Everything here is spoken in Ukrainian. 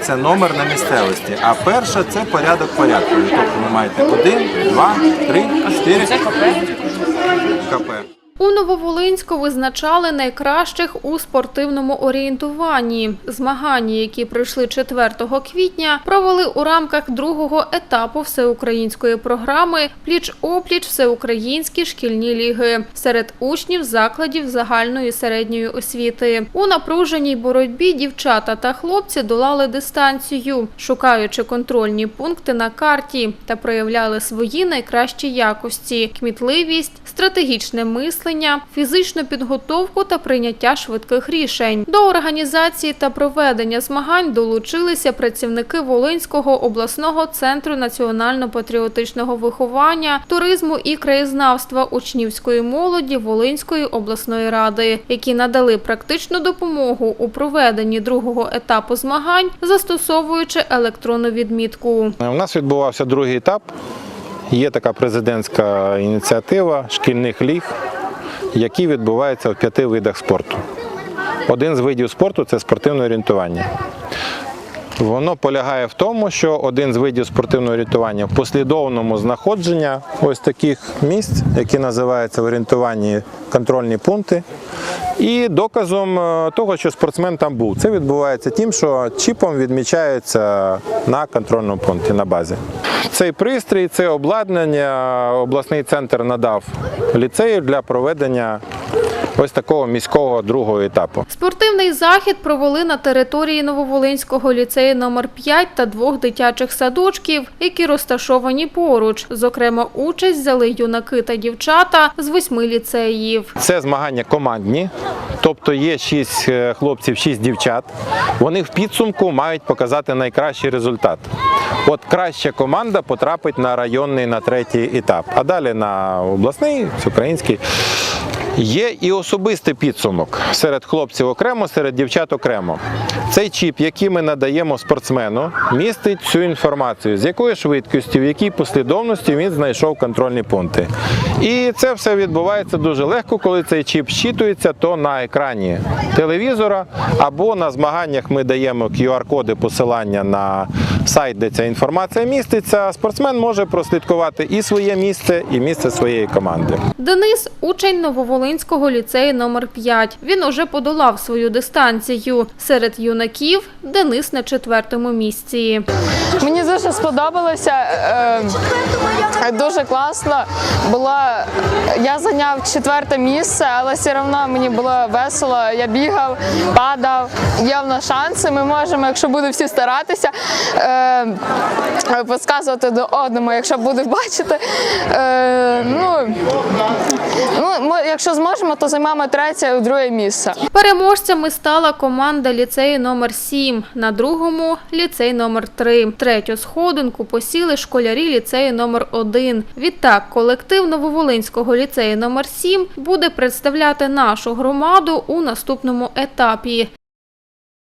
це номер на місцевості, а перша це порядок порядку. Тобто ви маєте один, два, три, чотири. Це КП. У Нововолинську визначали найкращих у спортивному орієнтуванні. Змагання, які пройшли 4 квітня, провели у рамках другого етапу всеукраїнської програми Пліч-опліч всеукраїнські шкільні ліги серед учнів закладів загальної середньої освіти. У напруженій боротьбі дівчата та хлопці долали дистанцію, шукаючи контрольні пункти на карті та проявляли свої найкращі якості: кмітливість, стратегічне мислення, фізичну підготовку та прийняття швидких рішень. До організації та проведення змагань долучилися працівники Волинського обласного центру національно-патріотичного виховання, туризму і краєзнавства учнівської молоді Волинської обласної ради, які надали практичну допомогу у проведенні другого етапу змагань, застосовуючи електронну відмітку. У нас відбувався другий етап. Є така президентська ініціатива шкільних ліг, які відбуваються в п'яти видах спорту. Один з видів спорту це спортивне орієнтування. Воно полягає в тому, що один з видів спортивного орієнтування в послідовному знаходження ось таких місць, які називаються в орієнтуванні контрольні пункти, і доказом е, того, що спортсмен там був. Це відбувається тим, що чіпом відмічається на контрольному пункті на базі. Цей пристрій, це обладнання обласний центр надав ліцею для проведення ось такого міського другого етапу. Спортивний захід провели на території Нововолинського ліцею номер 5 та двох дитячих садочків, які розташовані поруч. Зокрема, участь взяли юнаки та дівчата з восьми ліцеїв. Це змагання командні, тобто є 6 хлопців, 6 дівчат. Вони в підсумку мають показати найкращий результат. От краща команда потрапить на районний на третій етап, а далі на обласний, всеукраїнський. Є і особистий підсумок серед хлопців окремо, серед дівчат окремо. Цей чіп, який ми надаємо спортсмену, містить цю інформацію, з якою швидкістю, в якій послідовності він знайшов контрольні пункти. І це все відбувається дуже легко, коли цей чіп щитується, то на екрані телевізора або на змаганнях ми даємо QR-коди посилання на сайт, де ця інформація міститься. Спортсмен може прослідкувати і своє місце, і місце своєї команди. Денис – учень Нововолинського ліцею номер 5. Він уже подолав свою дистанцію. Серед юнаків Денис на четвертому місці. Мені дуже сподобалося. е, Дуже класно. Була я зайняв четверте місце, але все одно мені було весело. Я бігав, падав. Є в нас шанси. Ми можемо, якщо будуть всі старатися, е, підказувати до одному, якщо будуть бачити. Е, ну, ну, якщо зможемо, то займемо третє, друге місце. Переможцями стала команда ліцею номер 7, на другому – ліцей номер 3. Третю сходинку посіли школярі ліцею номер 1. Відтак, колектив Нововолинського ліцею номер 7 буде представляти нашу громаду у наступному етапі.